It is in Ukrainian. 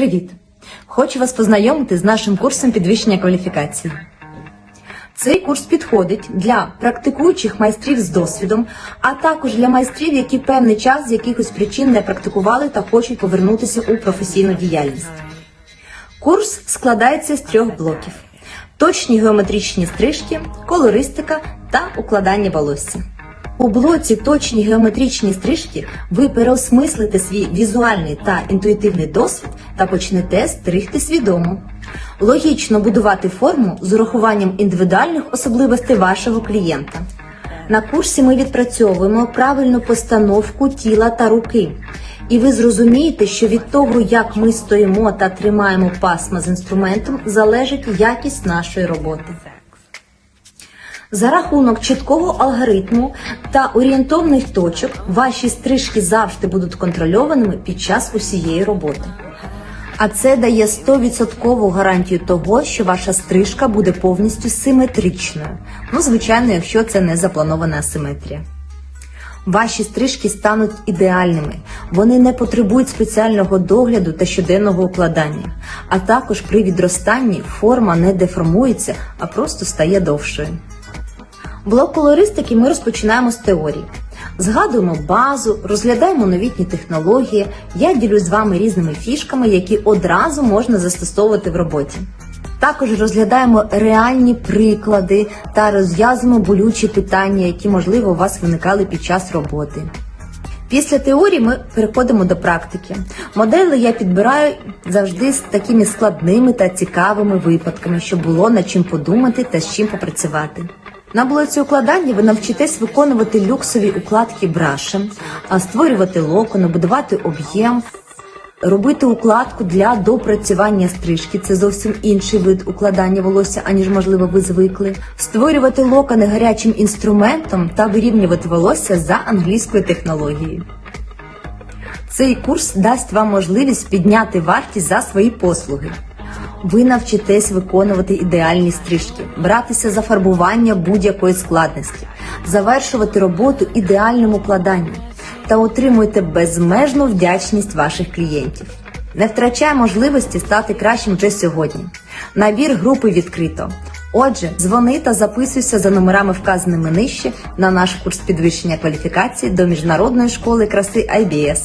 Привіт! Хочу вас познайомити з нашим курсом підвищення кваліфікації. Цей курс підходить для практикуючих майстрів з досвідом, а також для майстрів, які певний час з якихось причин не практикували та хочуть повернутися у професійну діяльність. Курс складається з трьох блоків: точні геометричні стрижки, колористика та укладання волосся. У блоці точні геометричні стрижки ви переосмислите свій візуальний та інтуїтивний досвід та почнете стригти свідомо. Логічно будувати форму з урахуванням індивідуальних особливостей вашого клієнта. На курсі ми відпрацьовуємо правильну постановку тіла та руки. І ви зрозумієте, що від того, як ми стоїмо та тримаємо пасма з інструментом, залежить якість нашої роботи. За рахунок чіткого алгоритму та орієнтовних точок ваші стрижки завжди будуть контрольованими під час усієї роботи. А це дає 100% гарантію того, що ваша стрижка буде повністю симетричною. Ну, звичайно, якщо це не запланована асиметрія. Ваші стрижки стануть ідеальними. Вони не потребують спеціального догляду та щоденного укладання. А також при відростанні форма не деформується, а просто стає довшою. Блок колористики ми розпочинаємо з теорії. Згадуємо базу, розглядаємо новітні технології. Я ділюсь з вами різними фішками, які одразу можна застосовувати в роботі. Також розглядаємо реальні приклади та розв'язуємо болючі питання, які, можливо, у вас виникали під час роботи. Після теорії ми переходимо до практики. Модели я підбираю завжди з такими складними та цікавими випадками, щоб було над чим подумати та з чим попрацювати. На блоці укладання ви навчитесь виконувати люксові укладки брашем, створювати локони, будувати об'єм, робити укладку для допрацювання стрижки. Це зовсім інший вид укладання волосся, аніж можливо ви звикли. Створювати локони гарячим інструментом та вирівнювати волосся за англійською технологією. Цей курс дасть вам можливість підняти вартість за свої послуги. Ви навчитесь виконувати ідеальні стрижки, братися за фарбування будь-якої складності, завершувати роботу ідеальним укладанням та отримуєте безмежну вдячність ваших клієнтів. Не втрачай можливості стати кращим вже сьогодні. Набір групи відкрито. Отже, дзвони та записуйся за номерами, вказаними нижче на наш курс підвищення кваліфікації до міжнародної школи краси IBS.